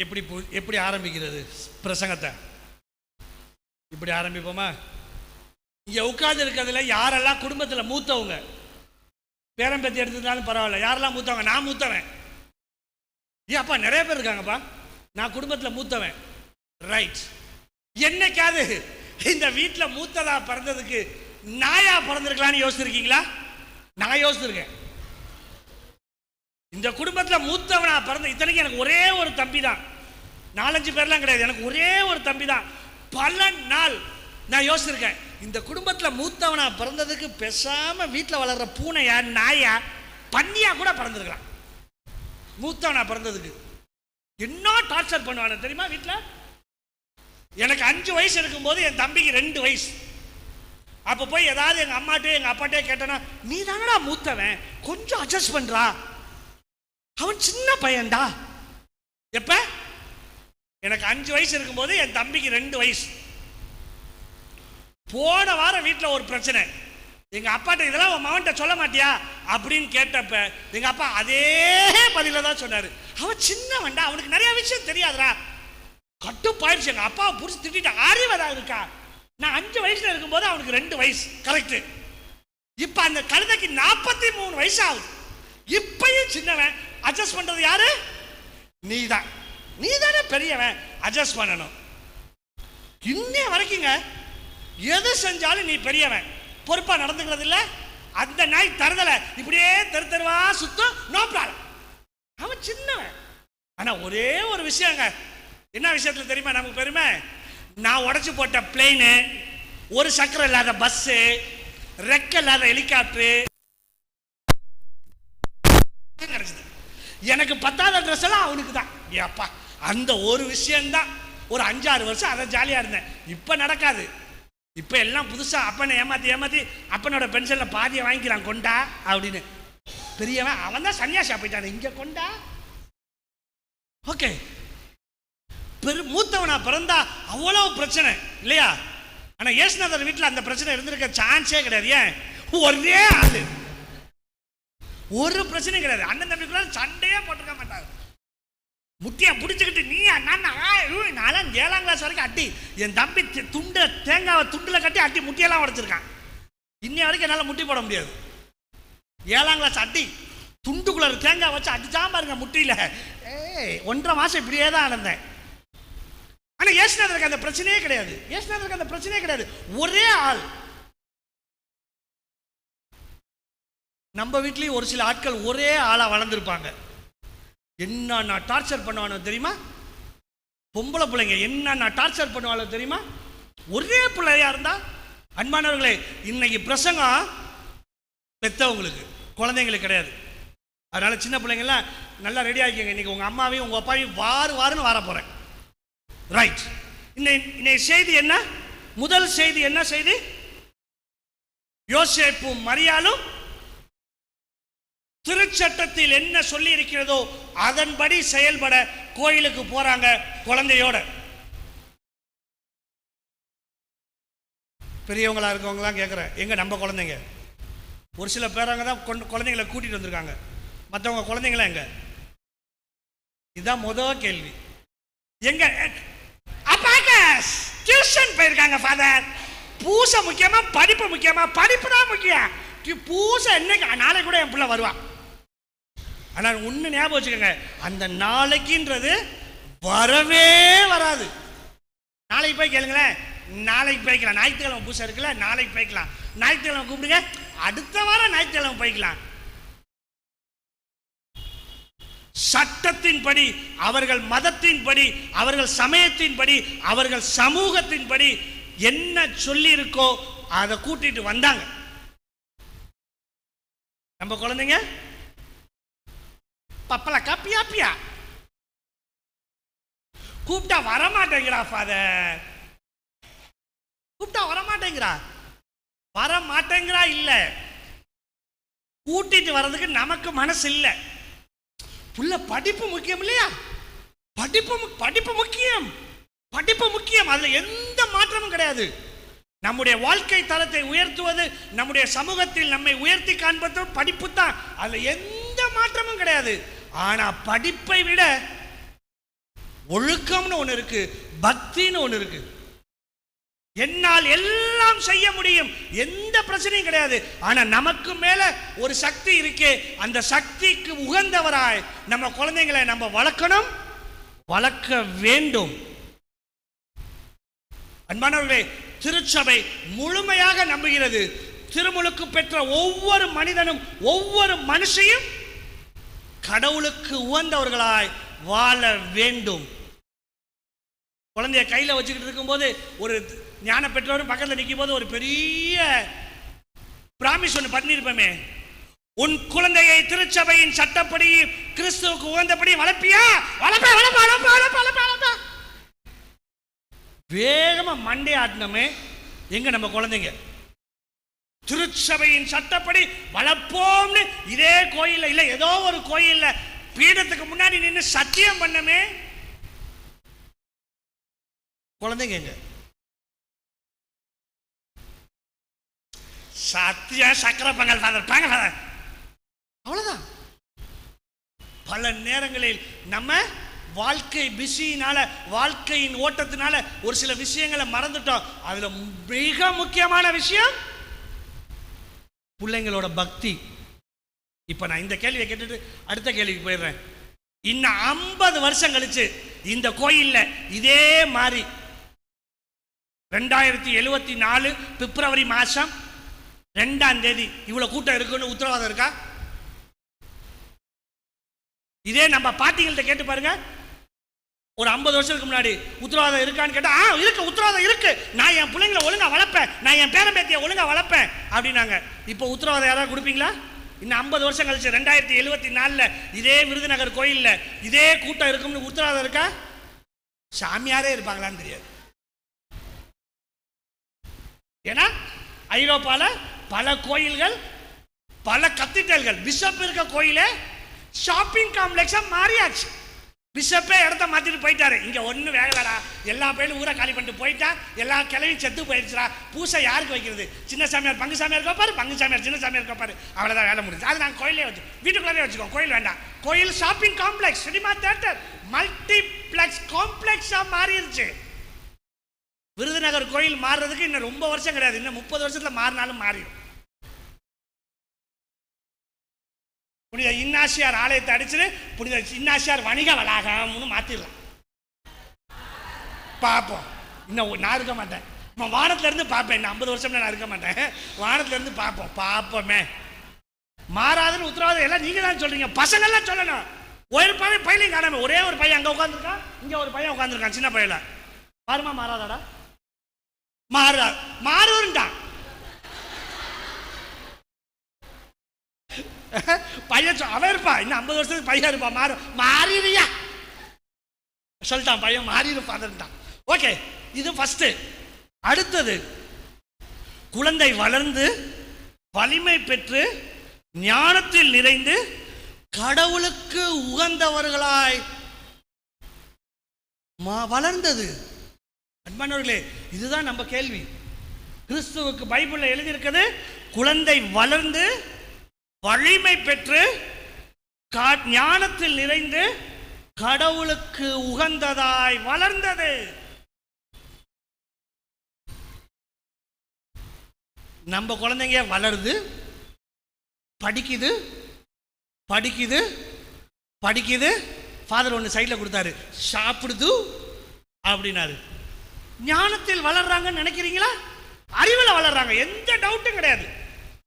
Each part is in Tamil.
எப்படி எப்படி ஆரம்பிக்கிறது? பிரசங்கத்தை. இப்படி ஆரம்பிப்போமா? இங்கே உட்கார்ந்து இருக்கிறதுல யாரெல்லாம் குடும்பத்தில் மூத்தவங்க? பேரம்பேத்தி எடுத்துருந்தாலும் பரவாயில்ல. யாரெல்லாம் மூத்தவங்க? நான் மூத்தவன். ஏன் அப்பா நிறைய பேர் இருக்காங்கப்பா. நான் குடும்பத்தில் மூத்தவன். ரைட் என்னைக்காவது இந்த வீட்டில் மூத்ததா பிறந்ததுக்கு நாயா பிறந்திருக்கலான்னு யோசிச்சிருக்கீங்களா? நான் யோசிச்சிருக்கேன். இந்த குடும்பத்தில் மூத்தவனா பிறந்த இத்தனைக்கு எனக்கு ஒரே ஒரு தம்பி தான் நாலஞ்சு பேர்லாம் கிடையாது. எனக்கு ஒரே ஒரு தம்பி தான் பல நாள் நான் யோசிச்சிருக்கேன் இந்த குடும்பத்தில் மூத்தவனா பிறந்ததுக்கு பேசாமல் வீட்டில் வளர்கிற பூனையா நாயா பன்னியாக கூட பிறந்திருக்கலாம். மூத்தவனா பிறந்ததுக்கு. என்ன டார்ச்சர் பண்ணுவானு தெரியுமா வீட்டில் எனக்கு அஞ்சு வயசு இருக்கும்போது என் தம்பிக்கு ரெண்டு வயசு. அப்போ போய் ஏதாவது எங்கள் அம்மாட்டே எங்கள் அப்பாட்டே கேட்டேன்னா நீ தானடா மூத்தவன்? கொஞ்சம் அட்ஜஸ்ட் பண்ணுறா அவன் சின்ன பையன்டா. எப்ப? எனக்கு அஞ்சு வயசு இருக்கும்போது என் தம்பிக்கு ரெண்டு வயசு. போன வாரம் வீட்டில் ஒரு பிரச்சனை. எங்க அப்பாட்ட இதெல்லாம் உன் மகன்கிட்ட சொல்ல மாட்டியா? அப்படின்னு கேட்டப்ப எங்க அப்பா அதே பதில தான் சொன்னாரு. அவன் சின்னவன்டா அவனுக்கு நிறைய விஷயம் தெரியாதுடா. கட்டுப்பாயிடுச்சு எங்க அப்பாவை புடிச்சு திட்டிட்டு அறிவதா இருக்கா? நான் அஞ்சு வயசுல இருக்கும்போது அவனுக்கு ரெண்டு வயசு. கரெக்டு இப்ப அந்த கழுதைக்கு நாற்பத்தி மூணு வயசு ஆகுது. இப்பயும் சின்னவன் அட்ஜஸ்ட் பண்றது யாரு? நீதான். நீ தானே பெரியவன். அட்ஜஸ்ட் பண்ணணும். இன்னே வரைக்குங்க எது செஞ்சாலும் நீ பெரியவன். பொறுப்பா நடந்துக்கிறது இல்ல. அந்த நாய் தருதல இப்படியே தெரு தெருவா சுத்தம். நோ ப்ராப்ளம் அவன் சின்னவன். ஆனா ஒரே ஒரு விஷயங்க. என்ன விஷயத்துல தெரியுமா நமக்கு பெருமை? நான் உடச்சி போட்ட பிளெயின் ஒரு சக்கரம் இல்லாத பஸ் ரெக்க இல்லாத ஹெலிகாப்டர் எனக்கு பத்தாவது ட்ரெஸ் எல்லாம் அவனுக்கு தான் ஏப்பா அந்த ஒரு விஷயம்தான். ஒரு அஞ்சாறு வருஷம் அதை ஜாலியாக இருந்தேன். இப்போ நடக்காது. இப்போ எல்லாம் புதுசாக அப்பனை ஏமாத்தி ஏமாத்தி அப்பனோட பென்சிலில் பாதியை வாங்கிக்கிறான் கொண்டா அப்படின்னு. பெரியவன் அவன் தான் சன்னியாசி போயிட்டான். இங்கே கொண்டா? ஓகே பெரு மூத்தவனா பிறந்தா அவ்வளோ பிரச்சனை இல்லையா? ஆனால் ஏசுநாதர் வீட்டில் அந்த பிரச்சனை இருந்திருக்க சான்ஸே கிடையாது. ஏன்? ஒரே ஆளு. ஒரு பிரச்சனையும் கிடையாது. அண்ணன் தம்பிக்குள்ள சண்டையே போட்டுக்க மாட்டாங்க முட்டியை பிடிச்சிக்கிட்டு நீ நான் நாலாம் ஏழாம் கிளாஸ் வரைக்கும் அட்டி என் தம்பி தி- துண்டை தேங்காவை துண்டில் கட்டி அட்டி முட்டியெல்லாம் உடைச்சிருக்கான். இன்னைய வரைக்கும் என்னால் முட்டி போட முடியாது. ஏழாம் கிளாஸ் அட்டி துண்டுக்குள்ள தேங்காய் வச்சு அடிச்சாம பாருங்க முட்டியில். ஏய் ஒன்றரை மாதம் இப்படியே தான் இருந்தேன் ஆனால் ஏசுநாதருக்கு அந்த பிரச்சனையே கிடையாது. ஏசுநாதருக்கு அந்த பிரச்சனையே கிடையாது. ஒரே ஆள். நம்ம வீட்லேயும் ஒரு சில ஆட்கள் ஒரே ஆளாக வளர்ந்துருப்பாங்க. என்ன நான் டார்ச்சர் பண்ணுவானோ தெரியுமா? பொம்பளை பிள்ளைங்க என்ன நான் டார்ச்சர் பண்ணுவாளோ தெரியுமா? ஒரே பிள்ளையா இருந்தா அன்பானவர்களே இன்னைக்கு பிரசங்கம் பெத்தவங்களுக்கு குழந்தைங்களுக்கு கிடையாது. அதனால சின்ன பிள்ளைங்கள்லாம் நல்லா ரெடி ஆகிக்கங்க இன்னைக்கு உங்க அம்மாவையும் உங்க அப்பாவையும் வாரு வாருன்னு வர போறேன். ரைட் இன்னைக்கு இன்னைக்கு செய்தி என்ன? முதல் செய்தி என்ன செய்தி? யோசேப்பும் மரியாலும் திருச்சட்டத்தில் என்ன சொல்லி இருக்கிறதோ அதன்படி செயல்பட கோயிலுக்கு போறாங்க குழந்தையோட. பெரியவங்களா இருக்கவங்க தான் கேட்குறேன் எங்க நம்ம குழந்தைங்க? ஒரு சில பேராங்க தான் கொண்டு குழந்தைங்களை கூட்டிட்டு வந்திருக்காங்க. மற்றவங்க குழந்தைங்களா எங்க? இதுதான் முதல் கேள்வி. எங்க? அப்பாக்கஸ் டியூஷன் போயிருக்காங்க ஃபாதர் பூசை முக்கியமா படிப்பு முக்கியமா படிப்பு தான் முக்கியம். பூசை என்னைக்கு நாளைக்கு கூட என் பிள்ளை வருவா. ஆனால் ஒன்று ஞாபகம் வச்சுக்கோங்க அந்த நாளைக்குன்றது வரவே வராது. நாளைக்கு போய் கேளுங்களேன் நாளைக்கு போய்க்கலாம் ஞாயிற்றுக்கிழமை பூசை இருக்குல்ல நாளைக்கு போய்க்கலாம் ஞாயிற்றுக்கிழமை கூப்பிடுங்க அடுத்த வாரம் ஞாயிற்றுக்கிழமை போய்க்கலாம் சட்டத்தின்படி அவர்கள் மதத்தின்படி அவர்கள் சமயத்தின்படி அவர்கள் சமூகத்தின்படி என்ன சொல்லி இருக்கோ அதை கூட்டிட்டு வந்தாங்க. நம்ம குழந்தைங்க பப்பலக்கா பியா பியா. கூப்பிட்டா வரமாட்டேங்கிறா ஃபாதர் கூப்பிட்டா வரமாட்டேங்கிறா. வர மாட்டேங்கிறா இல்ல. கூட்டிட்டு வர்றதுக்கு நமக்கு மனசு இல்லை. புள்ள படிப்பு முக்கியம் இல்லையா? படிப்பு படிப்பு முக்கியம். படிப்பு முக்கியம். அதுல எந்த மாற்றமும் கிடையாது. நம்முடைய வாழ்க்கை தரத்தை உயர்த்துவது நம்முடைய சமூகத்தில் நம்மை உயர்த்தி காண்பது படிப்பு தான் அதுல எந்த மாற்றமும் கிடையாது. ஆனா படிப்பை விட ஒழுக்கம்னு ஒன்று இருக்கு பக்தின்னு ஒன்று இருக்கு. என்னால் எல்லாம் செய்ய முடியும் எந்த பிரச்சனையும் கிடையாது. ஆனா நமக்கு மேல ஒரு சக்தி இருக்கே அந்த சக்திக்கு உகந்தவராய் நம்ம குழந்தைங்களை நம்ம வளர்க்கணும் வளர்க்க வேண்டும். அன்பானவர்களே திருச்சபை முழுமையாக நம்புகிறது. திருமுழுக்கு பெற்ற ஒவ்வொரு மனிதனும் ஒவ்வொரு மனுஷையும் கடவுளுக்கு உகந்தவர்களாய் வாழ வேண்டும். குழந்தைய கையில் வச்சுக்கிட்டு இருக்கும்போது ஒரு ஞான பெற்றோரும் பக்கத்தில் நிற்கும் போது ஒரு பெரிய பிராமிஸ் ஒன்று பண்ணியிருப்போமே. உன் குழந்தையை திருச்சபையின் சட்டப்படி கிறிஸ்துவுக்கு உகந்தபடி வளர்ப்பியா? வளர்ப்பா வளர்ப்பா வளர்ப்பா வளர்ப்பா வளர்ப்பா வளர்ப்ப. வேகமாக மண்டே ஆட்டினோமே எங்க நம்ம குழந்தைங்க? திருச்சபையின் சட்டப்படி வளர்ப்போம்னு இதே கோயில்ல இல்ல ஏதோ ஒரு கோயில்ல பீடத்துக்கு முன்னாடி நின்று சத்தியம் பண்ணமே. குழந்தைங்க எங்க? சத்திய சக்கர பங்கல் ஃபாதர் பங்கல் ஃபாதர் பல நேரங்களில் நம்ம வாழ்க்கை பிஸினால வாழ்க்கையின் ஓட்டத்தினால ஒரு சில விஷயங்களை மறந்துட்டோம். அதில் மிக முக்கியமான விஷயம் பிள்ளைங்களோட பக்தி. இப்போ நான் இந்த கேள்வியை கேட்டுட்டு அடுத்த கேள்விக்கு போயிடுறேன். இன்னும் ஐம்பது வருஷம் கழிச்சு இந்த கோயிலில் இதே மாதிரி ரெண்டாயிரத்தி எழுவத்தி நாலு பிப்ரவரி மாதம் ரெண்டாம் தேதி இவ்வளோ கூட்டம் இருக்குன்னு உத்தரவாதம் இருக்கா? இதே நம்ம பாட்டிகள்கிட்ட கேட்டு பாருங்கள் ஒரு ஐம்பது வருஷத்துக்கு முன்னாடி உத்தரவாதம் இருக்கான்னு கேட்டால் ஆ இருக்கு உத்தரவாதம் இருக்கு. நான் என் பிள்ளைங்களை ஒழுங்கா வளர்ப்பேன். நான் என் பேரம்பேத்தியை ஒழுங்கா வளர்ப்பேன். அப்படின்னாங்க. இப்போ உத்தரவாதம் யாராவது கொடுப்பீங்களா? இன்னும் ஐம்பது வருஷம் கழிச்சு ரெண்டாயிரத்தி எழுபத்தி நாலில் இதே விருதுநகர் கோயிலில் இதே கூட்டம் இருக்கும்னு உத்தரவாதம் இருக்கா? சாமியாரே இருப்பாங்களான்னு தெரியாது. ஏன்னா ஐரோப்பாவில் பல கோயில்கள் பல கத்திட்டல்கள் பிஷப் இருக்க கோயிலே ஷாப்பிங் காம்ப்ளெக்ஸாக மாறியாச்சு. பிஷப்பே இடத்த மாத்திட்டு போயிட்டாரு. இங்க ஒண்ணு வேகலடா. எல்லா பேரும் ஊரை காலி பண்ணிட்டு போயிட்டா. எல்லா கிளையும் செத்து போயிடுச்சுடா பூசை யாருக்கு வைக்கிறது? சின்ன சாமியார் பங்கு சாமியார் கோப்பாரு? பங்கு சாமியார் சின்ன சாமியார் கோப்பாரு. அவ்வளவுதான் வேலை முடிஞ்சு. அது நாங்கள் கோயிலே வச்சு வீட்டுக்குள்ளே வச்சுக்கோ. கோயில் வேண்டாம். கோயில் shopping complex cinema theatre multiplex காம்ப்ளெக்ஸா மாறிடுச்சு விருதுநகர் கோயில் மாறுறதுக்கு இன்னும் ரொம்ப வருஷம் கிடையாது. இன்னும் முப்பது வருஷத்துல மாறினாலும் மாறிடும் புனித இன்னாசியார் ஆலயத்தை அடிச்சுட்டு புனித இன்னாசியார் வணிக வளாகம்னு மாத்திடலாம். பார்ப்போம். இன்னும் நான் இருக்க மாட்டேன். நான் வானத்துல இருந்து பார்ப்பேன். இன்னும் ஐம்பது வருஷம் நான் இருக்க மாட்டேன். வானத்துல இருந்து பார்ப்போம். பார்ப்போமே. மாறாதுன்னு உத்தரவாதம் எல்லாம் நீங்க தான் சொல்றீங்க. பசங்கள்லாம் சொல்லணும். ஒரு பையன் பையனையும் காணாம ஒரே ஒரு பையன் அங்க உட்காந்துருக்கான் இங்க ஒரு பையன் உட்காந்துருக்கான் சின்ன பையல மாறுமா மாறாதாடா? மாறுதா? மாறுன்ட்டான் பையன் அவன் இருப்பா. இன்னும் ஐம்பது வருஷத்துக்கு பையன் இருப்பா. மாறு மாறிடுயா சொல்லிட்டான் பையன். மாறிடு ஃபாதர்ட்டான் ஓகே இது ஃபஸ்ட்டு அடுத்தது குழந்தை வளர்ந்து வலிமை பெற்று ஞானத்தில் நிறைந்து கடவுளுக்கு உகந்தவர்களாய் மா- வளர்ந்தது. அன்பானவர்களே இதுதான் நம்ம கேள்வி. கிறிஸ்துவுக்கு பைபிள்ல எழுதியிருக்கிறது குழந்தை வளர்ந்து வலிமை பெற்று கா- ஞானத்தில் நிறைந்து கடவுளுக்கு உகந்ததாய் வளர்ந்தது. நம்ம குழந்தைங்க வளருது படிக்குது படிக்குது படிக்குது. ஃபாதர் ஒன்று சைடில் கொடுத்தாரு சாப்பிடுது அப்படின்னாரு. ஞானத்தில் வளர்றாங்கன்னு நினைக்கிறீங்களா? அறிவில் வளர்றாங்க எந்த டவுட்டும் கிடையாது.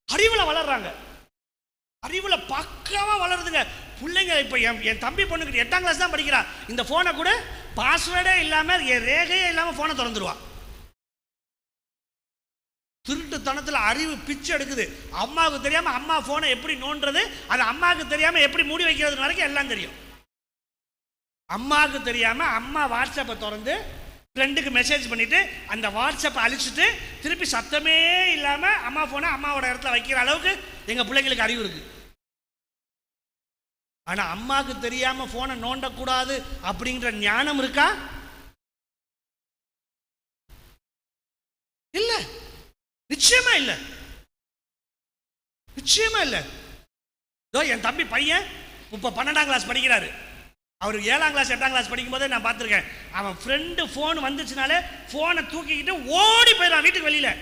அறிவில் வளர்றாங்க. அறிவில் பக்காவாக வளருதுங்க. பிள்ளைங்க இப்போ என் என் தம்பி பொண்ணுக்கு எட்டாம் கிளாஸ் தான் படிக்கிறா. இந்த ஃபோனை கூட பாஸ்வேர்டே இல்லாமல் என் ரேகையே இல்லாமல் ஃபோனை திறந்துருவா. திருட்டுத்தனத்தில் அறிவு பிச்சு எடுக்குது. அம்மாவுக்கு தெரியாமல் அம்மா ஃபோனை எப்படி நோண்டுறது அது அம்மாவுக்கு தெரியாமல் எப்படி மூடி வைக்கிறது வரைக்கும் எல்லாம் தெரியும். அம்மாவுக்கு தெரியாமல் அம்மா வாட்ஸ்அப்பை திறந்து ஃப்ரெண்டுக்கு மெசேஜ் பண்ணிவிட்டு அந்த வாட்ஸ்அப்பை அழிச்சிட்டு திருப்பி சத்தமே இல்லாமல் அம்மா ஃபோனை அம்மாவோட இடத்துல வைக்கிற அளவுக்கு எங்கள் பிள்ளைங்களுக்கு அறிவு இருக்குது ஆனால் அம்மாவுக்கு தெரியாமல் ஃபோனை நோண்டக்கூடாது அப்படிங்கிற ஞானம் இருக்கா? இல்லை. நிச்சயமா இல்லை. நிச்சயமா இல்லை. இதோ என் தம்பி பையன் இப்போ பன்னெண்டாம் கிளாஸ் படிக்கிறாரு. அவர் ஏழாம் கிளாஸ் எட்டாம் கிளாஸ் படிக்கும்போதே நான் பார்த்துருக்கேன். அவன் ஃப்ரெண்டு ஃபோன் வந்துச்சுனாலே ஃபோனை தூக்கிக்கிட்டு ஓடி போயிடான் வீட்டுக்கு வெளியில்.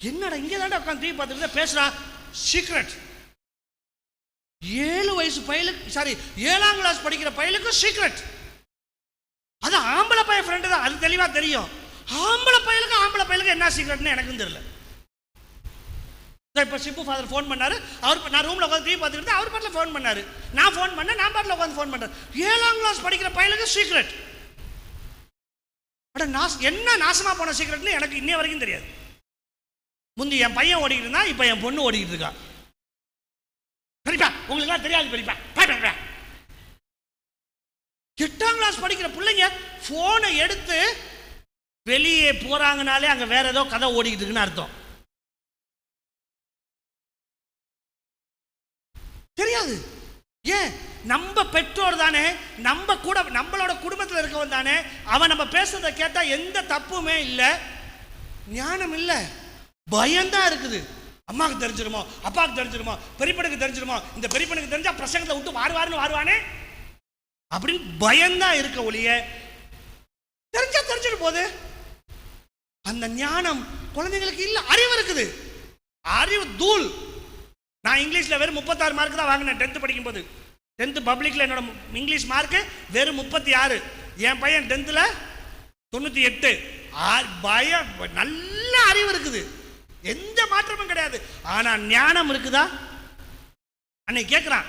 என்னடா இங்கே தாண்டா உட்காந்து டிவி பார்த்துட்டு பேசுகிறான் சீக்ரெட் ஏழு வயசு பயலுக்கு சாரி ஏழாம் கிளாஸ் படிக்கிற பயலுக்கு சீக்ரெட் அது ஆம்பளை பையன் ஃப்ரெண்டு தான் அது தெளிவாக தெரியும். ஆம்பளை பையலுக்கு ஆம்பளை பையலுக்கு என்ன சீக்ரெட்னு எனக்கும் தெரியல. இப்போ சிப்பு ஃபாதர் ஃபோன் பண்ணார் அவர் நான் ரூமில் உட்காந்து டிவி பார்த்துக்கிட்டு அவர் பாட்டில் ஃபோன் பண்ணார். நான் ஃபோன் பண்ணேன் நான் பாட்டில் உட்காந்து ஃபோன் பண்ணேன் ஏழாம் கிளாஸ் படிக்கிற பையலுக்கு சீக்ரெட் பட் நாஸ் என்ன நாசமாக போன சீக்ரெட்னு எனக்கு இன்னைய வரைக்கும் தெரியாது. முந்தி என் பையன் ஓடிக்கிட்டு இருந்தா இப்போ என் பொண்ணு ஓடிக்கிட்டு இருக்கான் உங்களுக்கு தெரியாது பெரியப்பா. பாய்ப்பா எட்டாம் கிளாஸ் படிக்கிற பிள்ளைங்க போனை எடுத்து வெளியே போறாங்கனாலே அங்க வேற ஏதோ கதை ஓடிக்கிட்டு இருக்குன்னு அர்த்தம். தெரியாது. ஏன்? நம்ம பெற்றோர் தானே நம்ம கூட நம்மளோட குடும்பத்தில் இருக்கவன் தானே அவன் நம்ம பேசுறதை கேட்டா எந்த தப்புமே இல்லை ஞானம் இல்லை பயம்தான் இருக்குது. அம்மாவுக்கு தெரிஞ்சிருமோ அப்பாவுக்கு தெரிஞ்சிருமோ பெரியப்பனுக்கு தெரிஞ்சிருமோ இந்த பெரியப்பனுக்கு தெரிஞ்சா பிரசங்கத்தை விட்டு வாருவாருன்னு வாருவானே? அப்படின்னு பயம்தான் இருக்க ஒழிய தெரிஞ்சா தெரிஞ்சிட்டு போகுது. அந்த ஞானம் குழந்தைங்களுக்கு இல்லை அறிவு இருக்குது. அறிவு தூள். நான் இங்கிலீஷில் வெறும் முப்பத்தாறு மார்க் தான் வாங்கினேன் டென்த் படிக்கும்போது. டென்த்து பப்ளிக்ல என்னோட இங்கிலீஷ் மார்க்கு வெறும் முப்பத்தி ஆறு. என் பையன் டென்த்தில் தொண்ணூற்றி எட்டு. பயம் நல்ல அறிவு இருக்குது. எந்த மாற்றமும் கிடையாது. ஆனா ஞானம் இருக்குதா? அன்னைக்கு கேட்குறான்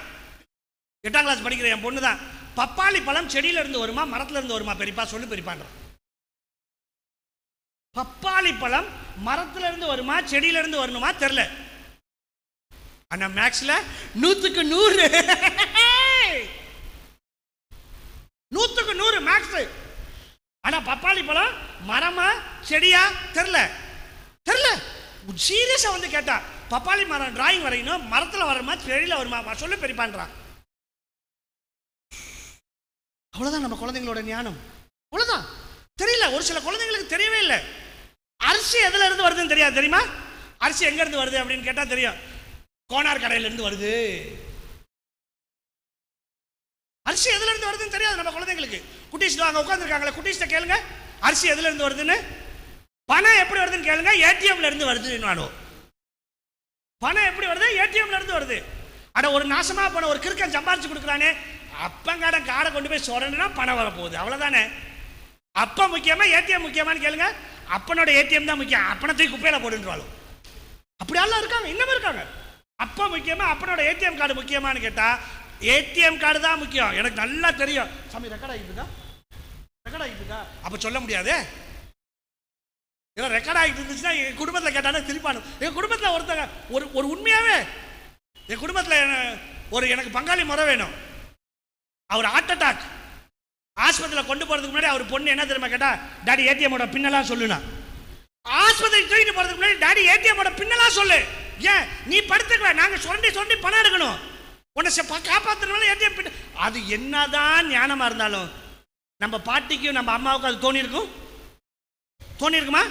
எட்டாம் கிளாஸ் படிக்கிற என் பொண்ணு தான் பப்பாளி பழம் செடியில இருந்து வருமா மரத்துல இருந்து வருமா பெரியப்பா? சொல்லு பெரியப்பான்றான். பப்பாளி பழம் மரத்துல இருந்து வருமா செடியில இருந்து வரணுமா? தெரில ஆனா மேக்ஸ்ல நூத்துக்கு நூறு. நூத்துக்கு நூறு மேக்ஸ் ஆனா பப்பாளி பழம் மரமா செடியா? தெரில சீரியஸாக வந்து கேட்டா பப்பாளி மரம் டிராயிங் வரையணும் மரத்தில் வரமா செடியில வருமா? சொல்லு பெரியப்பான்றான் அவ்வளோதான் நம்ம குழந்தைங்களோட ஞானம். அவ்வளோதான் தெரியல ஒரு சில குழந்தைங்களுக்கு தெரியவே இல்லை. அரிசி எதுல இருந்து வருதுன்னு தெரியாது தெரியுமா? அரிசி எங்க இருந்து வருது அப்படின்னு கேட்டா தெரியும். கோனார் கடையில இருந்து வருது. அரிசி எதுல இருந்து வருதுன்னு தெரியாது நம்ம குழந்தைங்களுக்கு. குட்டீஸ் அங்க உட்காந்துருக்காங்களே குட்டீஸ்ட கேளுங்க. அரிசி எதுல இருந்து வருதுன்னு? பணம் எப்படி வருதுன்னு கேளுங்க ஏடிஎம்ல இருந்து வருதுன்னு பணம் எப்படி வருது? ஏடிஎம்ல இருந்து வருது. அட ஒரு நாசமா போன ஒரு கிறுக்கன் சம்பாரிச்சு கொடுக்குறானே. அப்பங்காரன் காடை கொண்டு போய் சொரணும்னா பணம் வரப்போகுது. அவ்வளோதானே அப்ப முக்கியமா ஏடிஎம் முக்கியமான்னு கேளுங்க. அப்பனோட ஏடிஎம் தான் முக்கியம். அப்பனை தூக்கி குப்பையில போடுன்றாலும் அப்படியெல்லாம் இருக்காங்க இன்னமும் இருக்காங்க. அப்பா முக்கியமா அப்பனோட ஏடிஎம் கார்டு முக்கியமான்னு கேட்டா ஏடிஎம் கார்டு தான் முக்கியம். எனக்கு நல்லா தெரியும். சாமி ரெக்கார்ட் ஆகிட்டு இருக்கா? ரெக்கார்ட் ஆகிட்டு இருக்கா? அப்ப சொல்ல முடியாது? ஏதோ ரெக்கார்ட் ஆகிட்டு இருந்துச்சுன்னா என் குடும்பத்தில் கேட்டானே திருப்பானு என் குடும்பத்தில் ஒருத்தங்க ஒரு ஒரு உண்மையாகவே என் குடும்பத்தில் ஒரு எனக்கு பங்காளி முறை வேணும். அவர் ஹார்ட் அட்டாக் ஆஸ்பத்திரியில் கொண்டு போகிறதுக்கு முன்னாடி அவர் பொண்ணு என்ன தெரியுமா கேட்டால் டாடி ஏடிஎம்மோட பின்னெல்லாம் சொல்லுனா. ஆஸ்பத்திரி தூக்கிட்டு போகிறதுக்கு முன்னாடி டாடி ஏடிஎம்மோட பின்னெல்லாம் சொல்லு. ஏன்? நீ படுத்துக்கல நாங்கள் சுரண்டி சுரண்டி பணம் எடுக்கணும். உன்னை காப்பாற்றுறதுனால ஏடிஎம் பின்ன அது என்னதான் ஞானமாக இருந்தாலும் நம்ம பாட்டிக்கும் நம்ம அம்மாவுக்கும் அது தோணி இருக்கும் தோணிருக்குமா?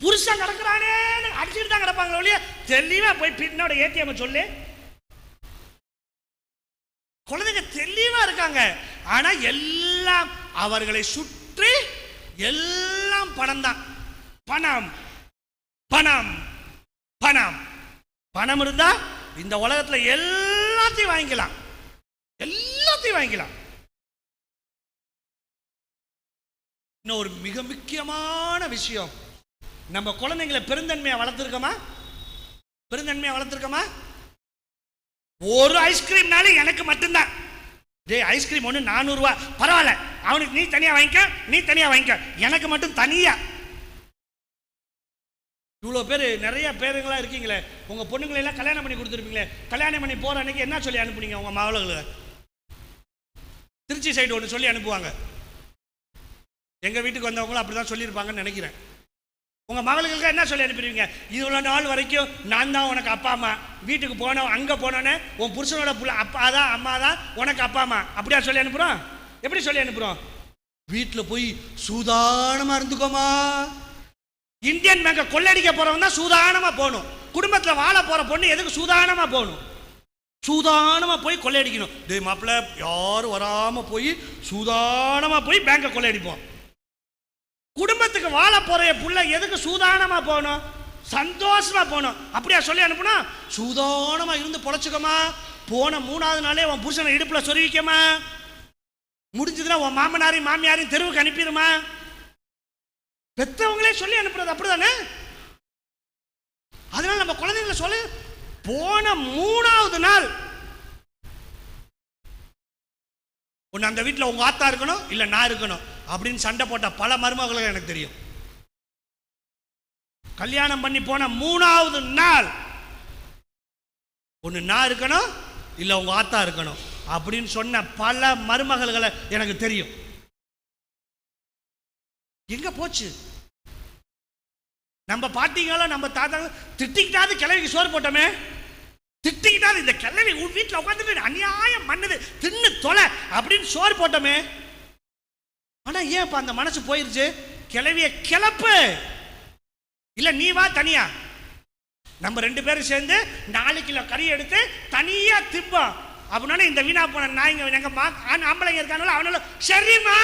புருஷன் கிடக்குறானே. அடிச்சுட்டு தான் கிடப்பாங்க ஒழிய தெளிவா போய் பின்னோட ஏடிஎம் சொல்லு. குழந்தைங்க தெளிவா இருக்காங்க. ஆனா எல்லாம் அவர்களை சுற்றி எல்லாம் பணம் தான். பணம் பணம் பணம். பணம் இருந்தா இந்த உலகத்துல எல்லாத்தையும் வாங்கிக்கலாம். எல்லாத்தையும் வாங்கிக்கலாம். இன்னும் ஒரு மிக முக்கியமான விஷயம். நம்ம குழந்தைங்களை பெருந்தன்மையாக வளர்த்துருக்கோமா? பெருந்தன்மையை வளர்த்துருக்கோமா? ஒரு ஐஸ்கிரீம்னாலே எனக்கு மட்டும்தான். டே ஐஸ்கிரீம் ஒன்று நானூறுரூவா பரவாயில்ல. அவனுக்கு நீ தனியாக வாங்கிக்க நீ தனியாக வாங்கிக்க. எனக்கு மட்டும் தனியாக இவ்வளோ பேர் நிறைய பேருங்களா இருக்கீங்களே. உங்கள் பொண்ணுங்களெல்லாம் கல்யாணம் பண்ணி கொடுத்துருப்பீங்களே. கல்யாணம் பண்ணி போகிற அன்னைக்கு என்ன சொல்லி அனுப்புனீங்க உங்கள் மகளுகளை திருச்சி சைடு ஒன்று சொல்லி அனுப்புவாங்க. எங்கள் வீட்டுக்கு வந்தவங்களும் அப்படி தான் சொல்லியிருப்பாங்கன்னு நினைக்கிறேன். உங்கள் மகளுக்கு என்ன சொல்லி அனுப்பிடுவீங்க? இவ்வளோ நாள் வரைக்கும் நான் தான் உனக்கு அப்பா அம்மா. வீட்டுக்கு போனோம் அங்கே போனோன்னே உன் புருஷனோட புள்ள அப்பா தான் அம்மா தான் உனக்கு அப்பா அம்மா. அப்படியா சொல்லி அனுப்புகிறோம் எப்படி சொல்லி அனுப்புகிறோம் வீட்டில் போய் சூதானமாக இருந்துக்கோமா. இந்தியன் பேங்கை கொள்ளடிக்க போகிறவன் தான் சூதானமாக போகணும். குடும்பத்தில் வாழ போகிற பொண்ணு எதுக்கு சூதானமாக போகணும்? சூதானமாக போய் கொள்ளையடிக்கணும் டே மாப்பிள்ள யாரும் வராமல் போய் சூதானமாக போய் பேங்கை கொள்ளையடிப்போம் குடும்பத்துக்கு வாழ போற புள்ள எதுக்கு சூதானமா போகணும்? சந்தோஷமா போகணும். அப்படியா சொல்லி அனுப்புனா சூதானமா இருந்து பொழைச்சுக்கமா. போன மூணாவது நாளே உன் புருஷனை இடுப்புல சொருவிக்கமா முடிஞ்சதுன்னா உன் மாமனாரையும் மாமியாரையும் தெருவுக்கு அனுப்பிடுமா. பெற்றவங்களே சொல்லி அனுப்புறது அப்படிதானே? அதனால நம்ம குழந்தைங்கள சொல்லு போன மூணாவது நாள். ஒன்று அந்த வீட்டில் உங்க ஆத்தா இருக்கணும் இல்லை நான் இருக்கணும். அப்படின்னு சண்டை போட்ட பல மருமகளும் எனக்கு தெரியும். கல்யாணம் பண்ணி போன மூணாவது நாள் ஒன்று நான் இருக்கணும் இல்லை உங்கள் ஆத்தா இருக்கணும் அப்படின்னு சொன்ன பல மருமகள்களை எனக்கு தெரியும். எங்க போச்சு? நம்ம பாட்டிங்களோ நம்ம தாத்தா திட்டிக்கிட்டாது கிழவிக்கு சோறு போட்டோமே. திட்டிக்கிட்டாது இந்த கிழவி உன் வீட்டில் உட்காந்துட்டு அநியாயம் பண்ணுது தின்னு தொலை அப்படின்னு சோறு போட்டோமே. ஆனா ஏன் இப்ப அந்த மனசு போயிருச்சு? கிளவிய கிளப்பு. இல்ல நீ வா தனியா. நம்ம ரெண்டு பேரும் சேர்ந்து நாலு கிலோ கறி எடுத்து தனியா திப்போம் அப்படின்னா இந்த வீணா போன நாய்ங்க எங்க மா ஆம்பளைங்க இருக்காங்களோ அவனால சரிம்மா.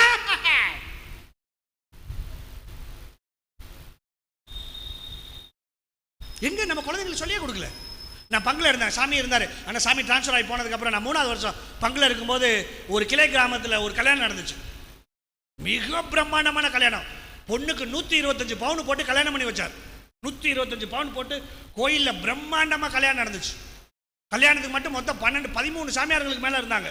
எங்க நம்ம குழந்தைங்களுக்கு சொல்லியே கொடுக்கல. நான் பங்குல இருந்தேன் சாமி இருந்தார். ஆனால் சாமி டிரான்ஸ்ஃபர் ஆகி போனதுக்கப்புறம் நான் மூணாவது வருஷம் பங்குல இருக்கும்போது ஒரு கிளை கிராமத்தில் ஒரு கல்யாணம் நடந்துச்சு. மிக பிரம்மாண்டமான கல்யாணம். பொண்ணுக்கு நூற்றி இருபத்தஞ்சு பவுன் போட்டு கல்யாணம் பண்ணி வச்சார். நூற்றி இருபத்தஞ்சு பவுன் போட்டு கோயிலில் பிரம்மாண்டமாக கல்யாணம் நடந்துச்சு. கல்யாணத்துக்கு மட்டும் மொத்தம் பன்னெண்டு பதிமூணு சாமியார்களுக்கு மேலே இருந்தாங்க.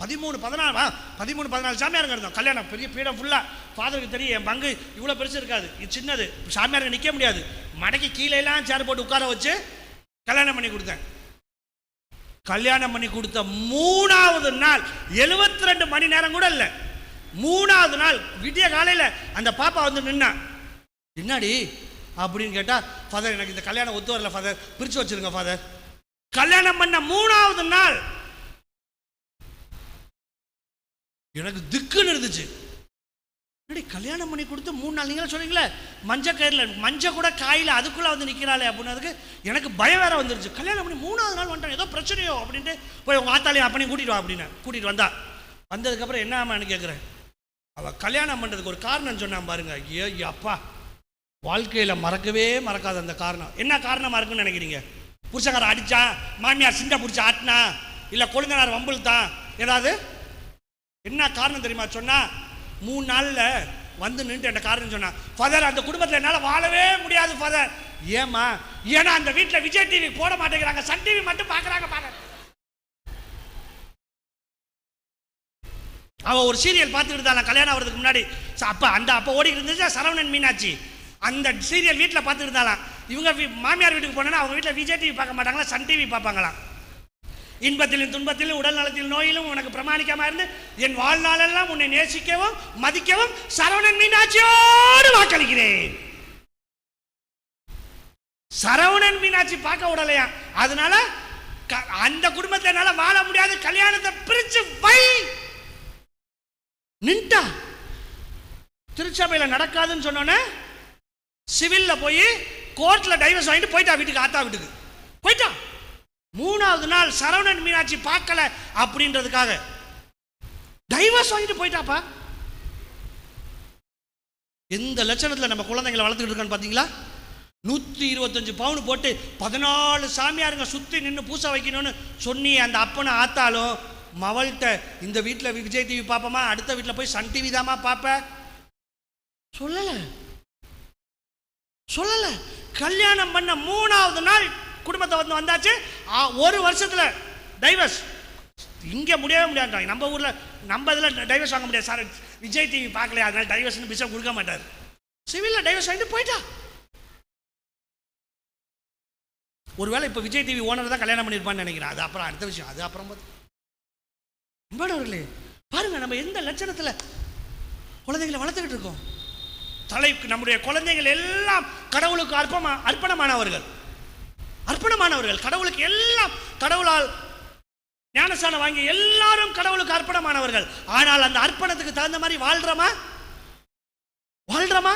பதிமூணு பதினாலு பதிமூணு பதினாலு சாமியாருங்க இருந்தோம். கல்யாணம் பெரிய பீடம் ஃபுல்லாக ஃபாதருக்கு தெரியும் என் பங்கு இவ்வளோ பெருசு இருக்காது. இது சின்னது. சாமியாருங்க நிற்க முடியாது. மடக்கி கீழே எல்லாம் சேர் போட்டு உட்கார வச்சு கல்யாணம் பண்ணி கொடுத்தேன். கல்யாணம் பண்ணி கொடுத்த மூணாவது நாள் 72 ரெண்டு மணி நேரம் கூட இல்லை. மூணாவது நாள் விடிய காலையில் அந்த பாப்பா வந்து நின்னா என்னடி? அப்படின்னு கேட்டால் ஃபாதர் எனக்கு இந்த கல்யாணம் ஒத்து வரல ஃபாதர் பிரித்து வச்சிருங்க ஃபாதர் கல்யாணம் பண்ண மூணாவது நாள் எனக்கு திக்குன்னு இருந்துச்சு. என்னடி கல்யாணம் பண்ணி கொடுத்து மூணு நாள்? நீங்களே சொன்னீங்களே. மஞ்ச கயிறில் மஞ்ச கூட காயில் அதுக்குள்ள வந்து நிற்கிறாளே அப்படின்னதுக்கு எனக்கு பயம் வேற வந்துருச்சு. கல்யாணம் பண்ணி மூணாவது நாள் வந்துட்டாங்க ஏதோ பிரச்சனையோ? அப்படின்ட்டு போய் உங்க ஆத்தாலையும் அப்பனையும் கூட்டிட்டு வா அப்படின்னு கூட்டிட்டு வந்தா. வந்ததுக்கப்புறம் என்ன ஆமான்னு கேட்குறேன் அவள் கல்யாணம் பண்ணுறதுக்கு ஒரு காரணம் சொன்னான் பாருங்க. ஐயோ அப்பா. வாழ்க்கையில் மறக்கவே மறக்காத அந்த காரணம். என்ன காரணமாக இருக்குன்னு நினைக்கிறீங்க? புருஷக்கார அடித்தா மாமியார் சிண்டை பிடிச்சி ஆட்டினா இல்லை கொழுந்தனார் வம்புழுத்தான் ஏதாவது? என்ன காரணம் தெரியுமா சொன்னா மூணு நாளில் வந்து நின்று என்ன காரணம் சொன்னான் ஃபாதர் அந்த குடும்பத்தில் என்னால் வாழவே முடியாது ஃபாதர் ஏமா ஏன்னா அந்த வீட்டில் விஜய் டிவி போட மாட்டேங்கிறாங்க. சன் டிவி மட்டும் பார்க்குறாங்க பாருங்க. அவள் ஒரு சீரியல் பார்த்துட்டு இருந்தாலும் கல்யாணம் ஆகிறதுக்கு முன்னாடி. ச- அந்த அப்போ ஓடிக்கிட்டு இருந்துச்சு சரவணன் மீனாட்சி. அந்த சீரியல் வீட்டில் பார்த்துட்டு இருந்தாலாம் இவங்க வீ- மாமியார் வீட்டுக்கு போனோன்னா அவங்க வீட்டில் விஜய் டிவி பார்க்க மாட்டாங்களா? சன் டிவி பார்ப்பாங்களாம். இன்பத்திலும் துன்பத்திலும் உடல் நலத்திலும் நோயிலும் உனக்கு பிரமாணிக்காம இருந்து என் வாழ்நாளெல்லாம் உன்னை நேசிக்கவும் மதிக்கவும் சரவணன் மீனாட்சியோடு வாக்களிக்கிறேன். சரவணன் மீனாட்சி பார்க்க விடலையா? அதனால க- அந்த குடும்பத்தை என்னால் வாழ முடியாது. கல்யாணத்தை பிரிச்சு வை! நின்ட்டா திருச்சபையில் நடக்காதுன்னு சொன்னோன்னே சிவிலில் போய் கோர்ட்டில் டைவர்ஸ் வாங்கிட்டு போயிட்டா வீட்டுக்கு ஆத்தா வீட்டுக்கு. போயிட்டா. மூணாவது நாள் சரவணன் மீனாட்சி பார்க்கல அப்படின்றதுக்காக. டைவர்ஸ் வாங்கிட்டு போயிட்டாப்பா. எந்த லட்சணத்தில் நம்ம குழந்தைங்களை வளர்த்துக்கிட்டு இருக்கான்னு பார்த்தீங்களா நூற்றி இருபத்தஞ்சு பவுன் போட்டு பதினாலு சாமியாருங்க சுற்றி நின்று பூசை வைக்கணும்னு சொன்னி அந்த அப்பனை ஆத்தாலும் மவள்கிட்ட இந்த வீட்டில் விஜய் டிவி பார்ப்போமா அடுத்த வீட்டில் போய் சன் டிவி தாமா பார்ப்ப சொல்லலை. சொல்லலை. கல்யாணம் பண்ண மூணாவது நாள் குடும்பத்தை வந்து வந்தாச்சு. ஒரு வருஷத்தில் டைவர்ஸ். இங்கே முடியவே முடியாது நம்ம ஊரில் நம்ம இதில் டைவர்ஸ் வாங்க முடியாது. சார் விஜய் டிவி பார்க்கலையா அதனால டைவர்ஸ்னு பிசம் கொடுக்க மாட்டார். சிவிலில் டைவர்ஸ் வாங்கிட்டு போயிட்டா. ஒருவேளை இப்போ விஜய் டிவி ஓனர் தான் கல்யாணம் பண்ணியிருப்பான்னு நினைக்கிறேன். அது அப்புறம் அடுத்த விஷயம். அது அப்புறம் பார்த்து அன்பானவர்களே பாருங்க நம்ம எந்த லட்சணத்தில் குழந்தைகளை வளர்த்துக்கிட்டு இருக்கோம்? தலை நம்முடைய குழந்தைகள் எல்லாம் கடவுளுக்கு அர்ப்பமா அர்ப்பணமானவர்கள். அர்ப்பணமானவர்கள் கடவுளுக்கு எல்லாம் கடவுளால் ஞானஸ்தானம் வாங்கி எல்லாரும் கடவுளுக்கு அர்ப்பணமானவர்கள். ஆனால் அந்த அர்ப்பணத்துக்கு தகுந்த மாதிரி வாழ்கிறோமா வாழ்றோமா?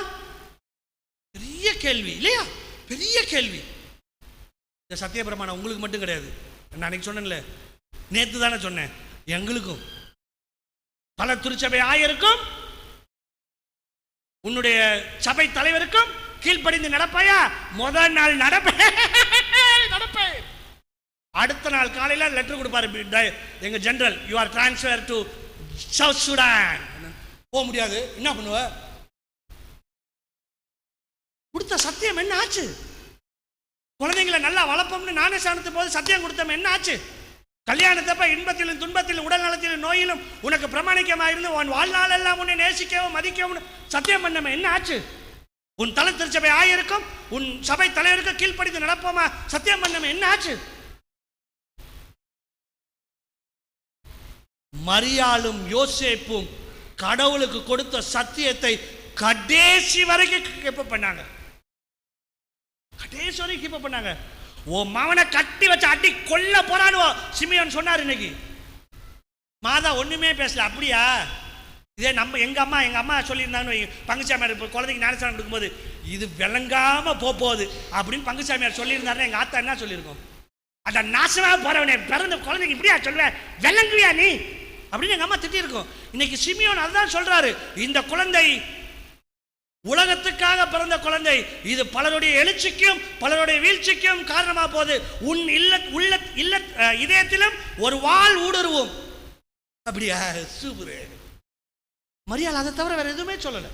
பெரிய கேள்வி இல்லையா? பெரிய கேள்வி. இந்த சத்தியபிரமாணம் உங்களுக்கு மட்டும் கிடையாது. நான் அன்னைக்கு சொன்னேன்ல நேற்று தானே சொன்னேன். எங்களுக்கும். பல திருச்சபை ஆயருக்கும் உன்னுடைய சபை தலைவருக்கும் கீழ்ப்படிந்து நடப்பாயா? முதல் நாள் நடப்பேன் நடப்பேன் அடுத்த நாள் காலையில லெட்டர் கொடுப்பாரு. எங்க general you are transfer to South Sudan போக முடியாது. என்ன பண்ணுவ? கொடுத்த சத்தியம் என்ன ஆச்சு? குழந்தைங்களை நல்லா வளர்ப்போம்னு நானே சாணத்து போது சத்தியம் கொடுத்தோம். என்ன ஆச்சு? கல்யாணத்தப்ப இன்பத்திலும் துன்பத்திலும் உடல் நலத்திலும் நோயிலும் உனக்கு பிரமாணிக்கமாக இருந்து உன் வாழ்நாள் எல்லாம் உன்னை நேசிக்கவும் மதிக்கவும். சத்தியம் பண்ணமே என்ன ஆச்சு? உன் தலை திருச்சபை ஆயிருக்கும் உன் சபை தலைவருக்கு கீழ்ப்படிந்து நடப்போமா? சத்தியம் பண்ணமே என்ன ஆச்சு? மரியாளும் யோசேப்பும் கடவுளுக்கு கொடுத்த சத்தியத்தை கடைசி வரைக்கும் கிப்ப பண்ணாங்க. கடைசி வரைக்கும் கீப்ப பண்ணாங்க. ஓ மவனை கட்டி வச்சு அடி கொல்ல போறான்னு சிமியன் சொன்னார் இன்னைக்கு. மாதா ஒண்ணுமே பேசல அப்படியா? இதே நம்ம எங்க அம்மா எங்க அம்மா சொல்லியிருந்தாங்கன்னு பங்குச்சாமியார் இப்போ குழந்தைக்கு ஞானஸ்தானம் கொடுக்கும்போது இது விளங்காம போகுது அப்படின்னு பங்குச்சாமியார் சொல்லியிருந்தாருன்னா எங்க ஆத்தா என்ன சொல்லியிருக்கோம்? அந்த நாசமா போறவனே பிறந்த குழந்தைக்கு இப்படியா சொல்லுவேன் விளங்குவியா நீ? அப்படின்னு எங்க அம்மா திட்டிருக்கோம் இன்னைக்கு சிமியோன் அதுதான் சொல்றாரு இந்த குழந்தை உலகத்துக்காக பிறந்த குழந்தை. இது பலருடைய எழுச்சிக்கும் பலருடைய வீழ்ச்சிக்கும் காரணமா போகுது. உன் இல்ல உள்ள இல்ல இதயத்திலும் ஒரு வாள் ஊடுருவோம். அப்படியா? சூப்பர். மரியாதை அதை தவிர வேற எதுவுமே சொல்லல.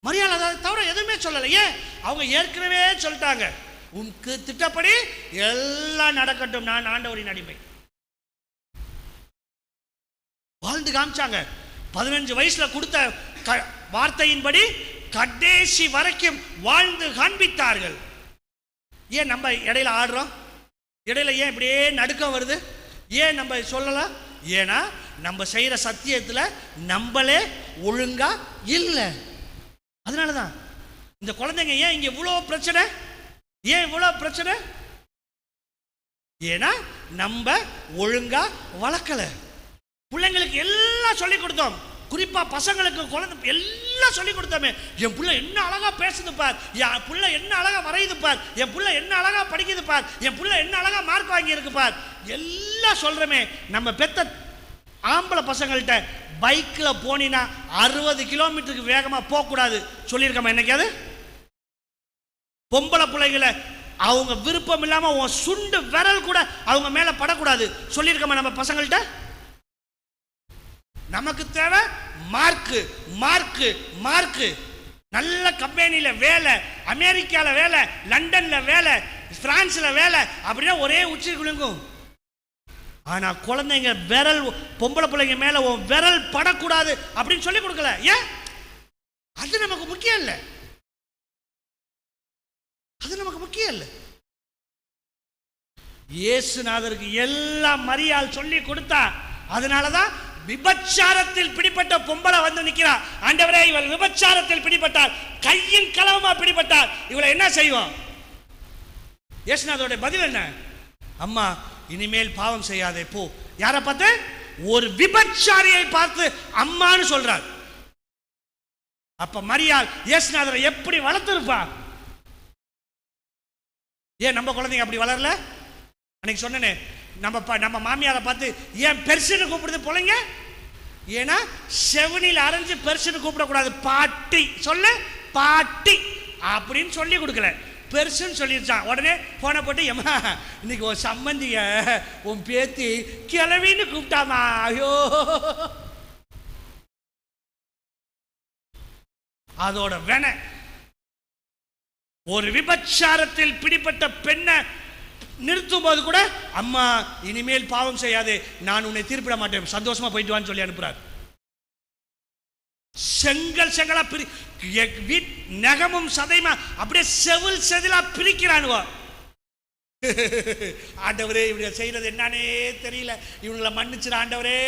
மரியாதை அதை தவிர எதுவுமே சொல்லல. ஏன்? அவங்க ஏற்கனவே சொல்லிட்டாங்க. உனக்கு திட்டப்படி எல்லாம் நடக்கட்டும். நான் ஆண்டவரின் அடிமை. வாழ்ந்து காமிச்சாங்க. பதினஞ்சு வயசுல கொடுத்த க- வார்த்தையின்படி கடைசி வரைக்கும் வாழ்ந்து காண்பித்தார்கள். ஏன் நம்ம இடையில ஆடுறோம்? இடையில ஏன் இப்படியே நடுக்கம் வருது? ஏன் நம்ம சொல்லலாம் ஏன்னா நம்ம செய்கிற சத்தியத்தில் நம்மளே ஒழுங்கா இல்லை. அதனால தான் இந்த குழந்தைங்க ஏன் இங்கே இவ்வளோ பிரச்சனை? ஏன் இவ்வளோ பிரச்சனை? ஏன்னா நம்ம ஒழுங்கா வளர்க்கலை. பிள்ளைங்களுக்கு எல்லாம் சொல்லி கொடுத்தோம். குறிப்பாக பசங்களுக்கு குழந்தை எல்லாம் சொல்லி கொடுத்தோமே. என் பிள்ளை என்ன அழகாக பேசுது பார். என் பிள்ளை என்ன அழகாக வரையுது பார். என் பிள்ளை என்ன அழகாக படிக்குது பார். என் பிள்ளை என்ன அழகாக மார்க் வாங்கியிருக்கு பார். எல்லாம் சொல்கிறோமே நம்ம பெத்த ஆம்பளை பசங்கள்கிட்ட பைக்கில் போனீங்கன்னா அறுபது கிலோமீட்டருக்கு வேகமாக போகக்கூடாது. சொல்லியிருக்கோமா என்னைக்காவது? பொம்பளை பிள்ளைகளை அவங்க விருப்பம் இல்லாமல் உன் சுண்டு விரல் கூட அவங்க மேலே படக்கூடாது. சொல்லியிருக்கோமா நம்ம பசங்கள்கிட்ட நமக்கு தேவை மார்க்கு மார்க்கு மார்க்கு நல்ல கம்பெனியில் வேலை அமெரிக்காவில் வேலை லண்டனில் வேலை ஃப்ரான்ஸில் வேலை அப்படின்னா ஒரே உச்சி குலுங்கும். ஆனால் குழந்தைங்க விரல் பொம்பளை பிள்ளைங்க மேலே உன் விரல் படக்கூடாது அப்படின்னு சொல்லி கொடுக்கல. ஏன்? அது நமக்கு முக்கியம் இல்லை. அது நமக்கு முக்கியம் இல்லை. இயேசுநாதருக்கு எல்லாம் மரியாள் சொல்லி கொடுத்தா அதனாலதான் விபச்சாரத்தில் பிடிப்பட்ட பொம்பளை வந்து நிக்கிறா. ஆண்டவரே இவள் விபச்சாரத்தில் பிடிப்பட்டார் கையின் கலவமா பிடிப்பட்டார் இவளை என்ன செய்வோம்? இயேசுநாதருடைய பதில் என்ன? அம்மா இனிமேல் பாவம் செய்யாதே போ. யாரை பார்த்து? ஒரு விபச்சாரியை பார்த்து அம்மான்னு சொல்றார். அப்ப மரியாள் இயேசுநாதரை எப்படி வளர்த்துருப்பா? ஏன் நம்ம குழந்தைங்க அப்படி வளரல? அன்னைக்கு சொன்னேனே நம்ம நம்ம மாமியாரை பார்த்து ஏன் பெருசுன்னு கூப்பிடுது பிள்ளைங்க ஏன்னா செவனில் அரைஞ்சு பெருசுன்னு கூப்பிடக்கூடாது. பாட்டி. சொல்லு பாட்டி. அப்படின்னு சொல்லி கொடுக்கல. பெருசுன்னு சொல்லிருச்சான். உடனே போனை போட்டு எம்மா இன்னைக்கு உன் சம்மந்திய உன் பேத்தி கிளவின்னு கூப்பிட்டாமா? ஐயோ. அதோட வென. ஒரு விபச்சாரத்தில் பிடிப்பட்ட பெண்ணை நிறுத்தும் போது கூட அம்மா இனிமேல் பாவம் செய்யாது நான் உன்னை தீர்ப்பிட மாட்டேன் சந்தோஷமா போயிட்டு வான்னு சொல்லி அனுப்புறாரு. செங்கல் செங்கலா பிரி வீட் நகமும் சதையுமா அப்படியே செவில் செதிலா பிரிக்கிறானுவோ. ஆண்டவரே இவங்க செய்யறது என்னன்னே தெரியல. இவங்களை மன்னிச்சிட ஆண்டவரே.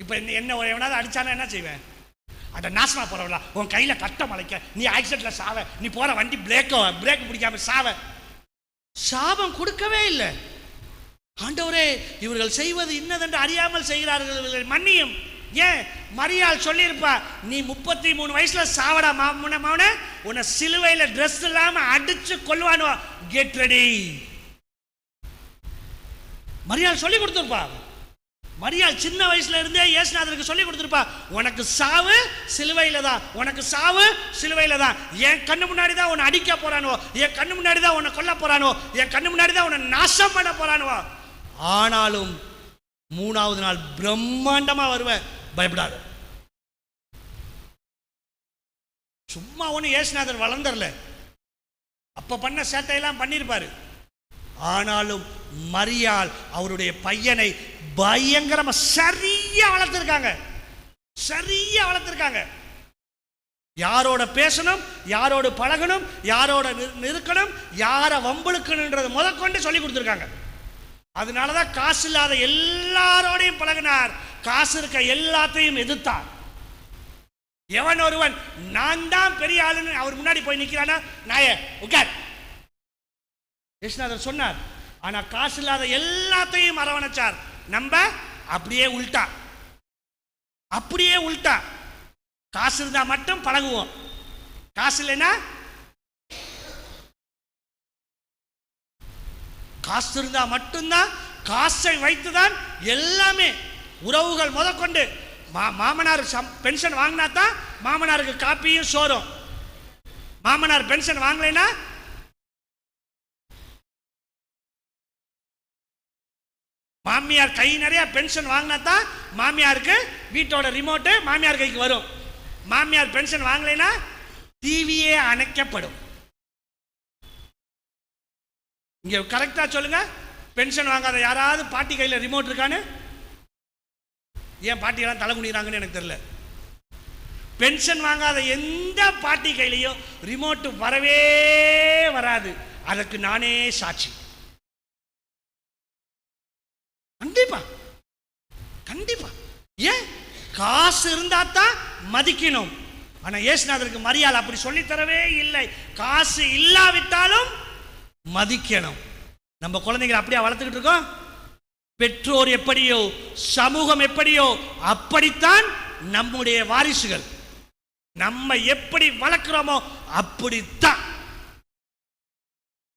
இப்ப என்ன என்ன எவனாவது அடிச்சானா என்ன செய்வேன்? அந்த நாசமா போறவளா? உன் கையில கட்டம் அழைக்க நீ ஆக்சிடென்ட்ல சாவ. நீ போற வண்டி பிரேக்கோ பிரேக் பிடிக்காம சாவ. சாபம் கொடுக்கவே இல்லை. ஆண்டவரே இவர்கள் செய்வது இன்னதென்று அறியாமல் செய்கிறார்கள் இவர்கள் மன்னியும். ஏன்? மரியாள் சொல்லியிருப்பா நீ முப்பத்தி மூணு வயசுல சாவடா மாமன மாவன உன்னை சிலுவையில் ட்ரெஸ் இல்லாம அடிச்சு கொல்லுவானோ கெட் ரெடி மரியாள் சொல்லி கொடுத்துருப்பா. மரியாள் சின்ன வயசுல இருந்தே இயேசுநாதருக்கு சொல்லி கொடுத்துருப்பா உனக்கு சாவு சிலுவையில தான் உனக்கு சாவு சிலுவையில தான். என் கண்ணு முன்னாடி தான் உன்னை அடிக்க போறானோ என் கண்ணு முன்னாடி தான் உன்னை கொல்ல போறானோ என் கண்ணு முன்னாடி தான் உன்னை நாசம் பண்ண போறானோ ஆனாலும் மூணாவது நாள் பிரம்மாண்டமா வருவேன். பயப்படாத. சும்மா ஒன்று இயேசுநாதர் வளர்ந்துடல அப்போ பண்ண சேட்டையெல்லாம் பண்ணியிருப்பாரு ஆனாலும் மரியாள் அவருடைய பையனை பயங்கரமா சரியா வளர்த்துருக்காங்க. சரியா வளர்த்துருக்காங்க. யாரோட பேசணும் யாரோட பழகணும் யாரோட நிறு- நிறுக்கணும் யாரை வம்புழுக்கணுன்றது முதற்கொண்டு சொல்லி கொடுத்துருக்காங்க. அதனாலதான் காசு இல்லாத எல்லாரோடையும் பழகினார். காசு இருக்க எல்லாத்தையும் எதிர்த்தார். எவன் ஒருவன் நான் தான் பெரிய ஆளுன்னு அவர் முன்னாடி போய் நிக்கிறானா? நாய உட்கார் கிருஷ்ணாதர் சொன்னார் ஆனா காசு இல்லாத எல்லாத்தையும் அரவணைச்சார். நம்ம அப்படியே உள்டா. அப்படியே உள்டா. காசு இருந்தா மட்டும் பழகுவோம். காசு இல்லைன்னா காசு இருந்தா மட்டும்தான் காசை வைத்துதான் எல்லாமே உறவுகள் முதற்கொண்டு. மா மாமனார் சம் பென்ஷன் வாங்கினா தான் மாமனாருக்கு காப்பியும் சோறும். மாமனார் பென்ஷன் வாங்கலைன்னா மாமியார் கை நிறைய பென்ஷன் வாங்கினா தான் மாமியாருக்கு வீட்டோட ரிமோட்டு மாமியார் கைக்கு வரும். மாமியார் பென்ஷன் வாங்கலைன்னா டிவியே அணைக்கப்படும். இங்க கரெக்டா சொல்லுங்க. பென்ஷன் வாங்காத யாராவது பாட்டி கையில் ரிமோட் இருக்கான்னு? ஏன் பாட்டியெல்லாம் தலை குனிறாங்கன்னு எனக்கு தெரியல. பென்ஷன் வாங்காத எந்த பாட்டி கையிலையும் ரிமோட்டு வரவே வராது. அதற்கு நானே சாட்சி. கண்டிப்பா. கண்டிப்பா. ஏன்? காசு இருந்தா தான் மதிக்கணும். ஆனா இயேசுநாதருக்கு மரியாதை அப்படி சொல்லித் தரவே இல்லை. காசு இல்லாவிட்டாலும் மதிக்கணும். நம்ம குழந்தைங்களை அப்படியே வளர்த்துக்கிட்டு இருக்கோம்? பெற்றோர் எப்படியோ சமூகம் எப்படியோ அப்படித்தான் நம்முடைய வாரிசுகள். நம்ம எப்படி வளர்க்கிறோமோ அப்படித்தான்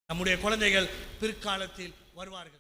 நம்முடைய குழந்தைகள் பிற்காலத்தில் வருவார்கள்.